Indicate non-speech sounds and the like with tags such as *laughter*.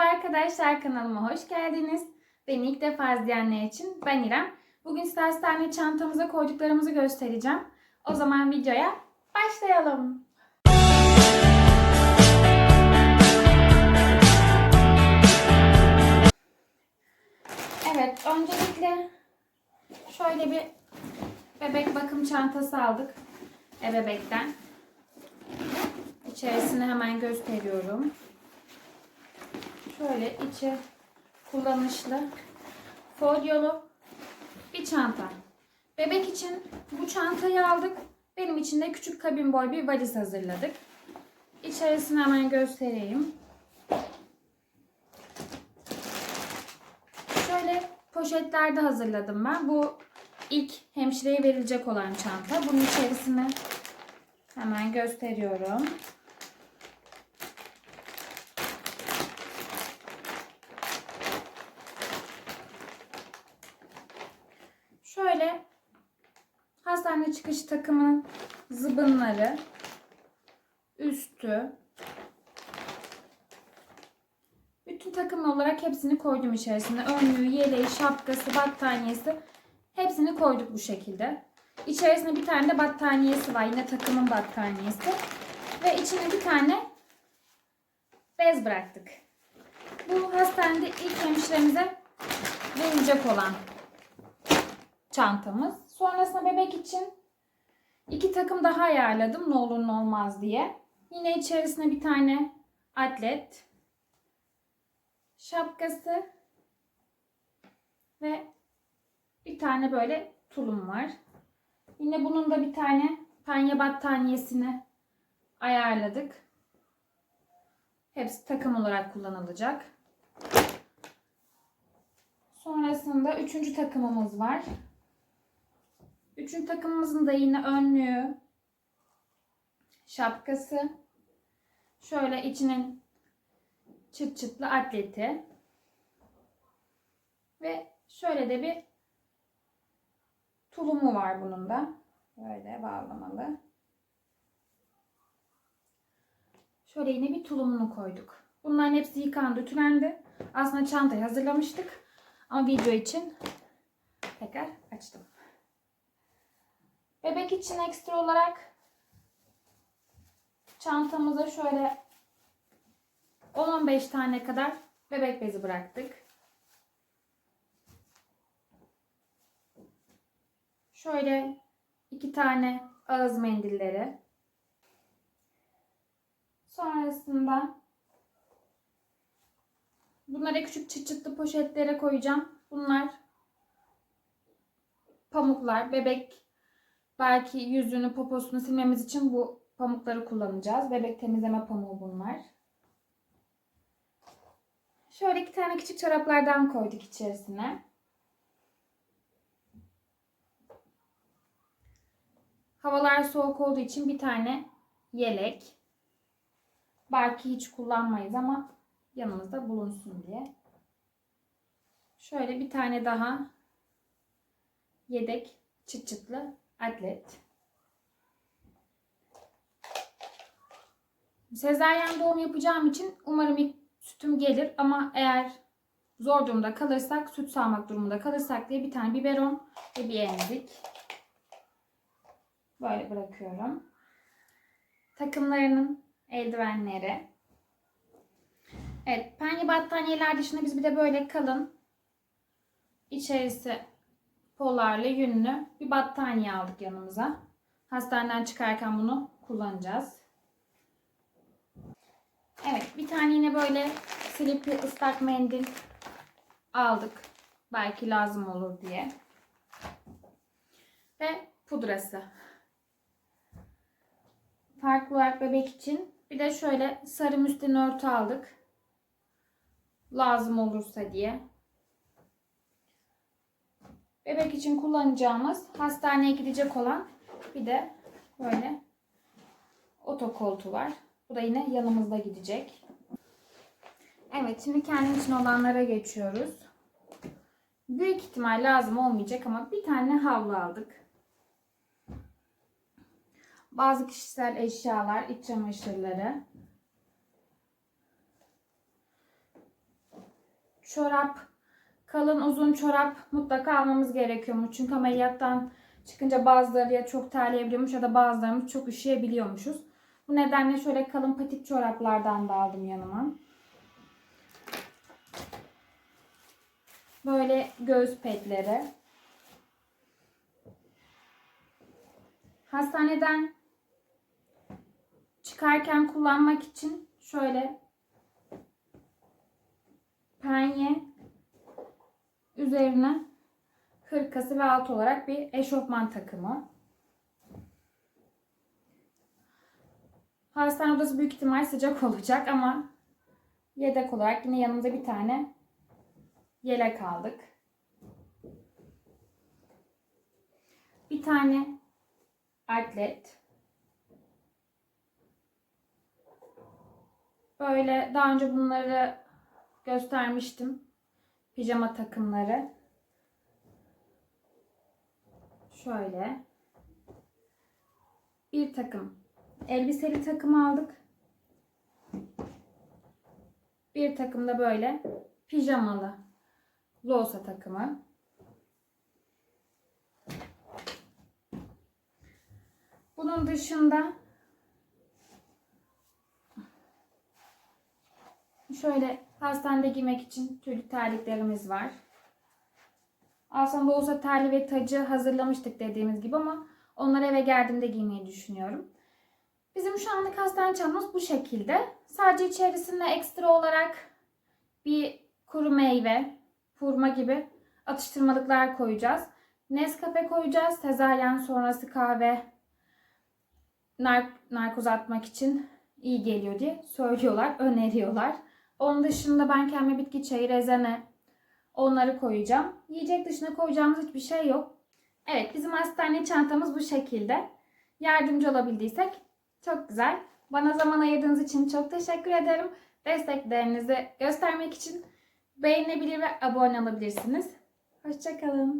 Merhaba arkadaşlar kanalıma hoş geldiniz. Beni ilk defa izleyenler için ben İrem. Bugün size hastane çantamıza koyduklarımızı göstereceğim. O zaman videoya başlayalım. Evet, öncelikle şöyle bir bebek bakım çantası aldık. Ebebekten. İçerisini hemen gösteriyorum. Şöyle içi kullanışlı folyolu bir çanta. Bebek için bu çantayı aldık. Benim için de küçük kabin boy bir valiz hazırladık. İçerisini hemen göstereyim. Şöyle poşetlerde hazırladım ben. Bu ilk hemşireye verilecek olan çanta. Bunun içerisine hemen gösteriyorum. Şöyle hastane çıkış takımının zıbınları, üstü, bütün takım olarak hepsini koydum içerisine. Önlüğü, yeleği, şapkası, battaniyesi hepsini koyduk bu şekilde. İçerisinde bir tane de battaniyesi var. Yine takımın battaniyesi. Ve içine bir tane bez bıraktık. Bu hastanede ilk hemşiremize verilecek olan çantamız. Sonrasında bebek için iki takım daha ayarladım ne olur ne olmaz diye. Yine içerisine bir tane atlet, şapkası ve bir tane böyle tulum var. Yine bunun da bir tane penye battaniyesini ayarladık. Hepsi takım olarak kullanılacak. Sonrasında üçüncü takımımız var. Üçüncü takımımızın da yine önlüğü, şapkası, şöyle içinin çıt çıtlı atleti ve şöyle de bir tulumu var bunun da. Böyle bağlamalı. Şöyle yine bir tulumunu koyduk. Bunların hepsi yıkandı, ütülendi. Aslında çantayı hazırlamıştık. Ama video için tekrar açtım. Bebek için ekstra olarak çantamıza şöyle 10-15 tane kadar bebek bezi bıraktık. Şöyle iki tane ağız mendilleri. Sonrasında bunları küçük çıt çıtlı poşetlere koyacağım. Bunlar pamuklar. Bebek belki yüzünü, poposunu silmemiz için bu pamukları kullanacağız. Bebek temizleme pamuğu bunlar. Şöyle iki tane küçük çoraplardan koyduk içerisine. Havalar soğuk olduğu için bir tane yelek. Belki hiç kullanmayız ama yanımızda bulunsun diye. Şöyle bir tane daha yedek çıt çıtlı atlet. Sezaryen doğum yapacağım için umarım ilk sütüm gelir ama eğer zor durumda kalırsak, süt sağmak durumunda kalırsak diye bir tane biberon ve bir emzik. Böyle bırakıyorum. Takımlarının eldivenleri. Evet, penye battaniyeler dışında biz bir de böyle kalın içerisi polarlı yünlü bir battaniye aldık yanımıza. Hastaneden çıkarken bunu kullanacağız. Evet, bir tane yine böyle slipli ıslak mendil aldık. Belki lazım olur diye. Ve pudrası. Farklı olarak bebek için. Bir de şöyle sarı müslin örtü aldık. Lazım olursa diye. Bebek için kullanacağımız hastaneye gidecek olan bir de böyle otokoltu var. Bu da yine yanımızda gidecek. Evet şimdi kendim için olanlara geçiyoruz. Büyük ihtimal lazım olmayacak ama bir tane havlu aldık. Bazı kişisel eşyalar, iç çamaşırları. çorap, kalın uzun çorap mutlaka almamız gerekiyormuş. Çünkü ameliyattan çıkınca bazıları ya çok terleyebiliyormuş ya da bazılarımız çok üşüyebiliyormuşuz. Bu nedenle şöyle kalın patik çoraplardan da aldım yanıma. Böyle göğüs petleri. Hastaneden çıkarken kullanmak için şöyle penye üzerine hırkası ve alt olarak bir eşofman takımı. Hastane odası büyük ihtimal sıcak *laughs* olacak ama yedek olarak yine yanımıza bir tane yelek aldık. Bir tane atlet. Böyle daha önce bunları göstermiştim. Pijama takımları. Şöyle. Bir takım elbiseli takım aldık. Bir takım da böyle pijamalı losa takımı. Bunun dışında şöyle hastanede giymek için tüylü terliklerimiz var. Aslında olsa terli ve tacı hazırlamıştık dediğimiz gibi ama onları eve geldiğimde giymeyi düşünüyorum. Bizim şu anlık hastane çantamız bu şekilde. Sadece içerisinde ekstra olarak bir kuru meyve, hurma gibi atıştırmalıklar koyacağız. Nescafe koyacağız. Sezaryen sonrası kahve nark narkoz atmak için iyi geliyor diye söylüyorlar, *laughs* öneriyorlar. Onun dışında ben kendime bitki çayı, rezene onları koyacağım. Yiyecek dışına koyacağımız hiçbir şey yok. Evet bizim hastane çantamız bu şekilde. Yardımcı olabildiysek çok güzel. Bana zaman ayırdığınız için çok teşekkür ederim. Desteklerinizi göstermek için beğenebilir ve abone olabilirsiniz. Hoşçakalın.